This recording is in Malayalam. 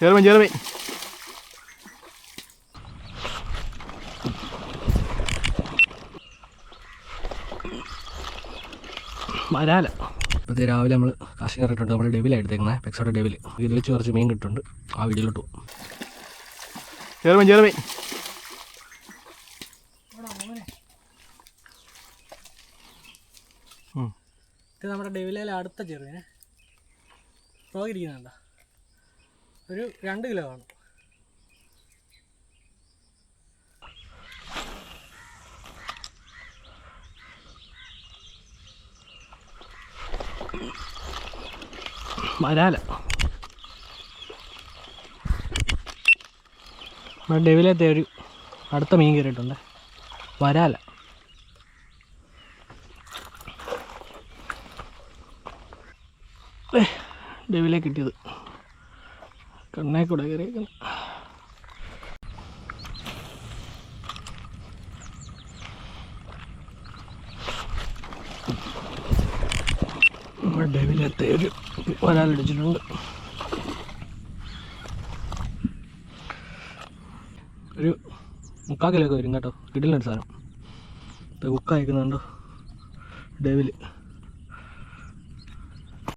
ചെറുമീൻ ചെറുമീൻ വരാല. ഇപ്പോഴത്തെ രാവിലെ നമ്മൾ കാശി കയറിയിട്ടുണ്ട് നമ്മൾ ഡെവിലാണ് എടുത്തേക്കുന്നത് പെക്സോടെ ഡെവിൽ ഇതിൽ വെച്ച് കുറച്ച് മീൻ കിട്ടുന്നുണ്ട്. ആ വീഡിയോയിലോട്ട് പോകും ചേർമേ. ഇത് നമ്മുടെ ഡെവിലയിലെ അടുത്ത ചെറുതിനെ പോയിരിക്കുന്നുണ്ട ഒരു രണ്ട് കിലോ കാണും വരാല. നമ്മുടെ ഡെവിലത്തെ ഒരു അടുത്ത മീൻ കയറിയിട്ടുണ്ട്. വരാല. ഡെവിലെ കിട്ടിയത്. കണ്ണേ കൂടെ കയറിയേക്കുന്നു നമ്മുടെ ഡെവിലത്തെ ഒരു വരാലടിച്ചിട്ടുണ്ട് ഒരു മുക്കാൽ കിലോ ഒക്കെ വരും കേട്ടോ. കിടിലൊരു സാധനം. ഇത് കുക്കായിക്കുന്നുണ്ടോ ഡെവിൽ.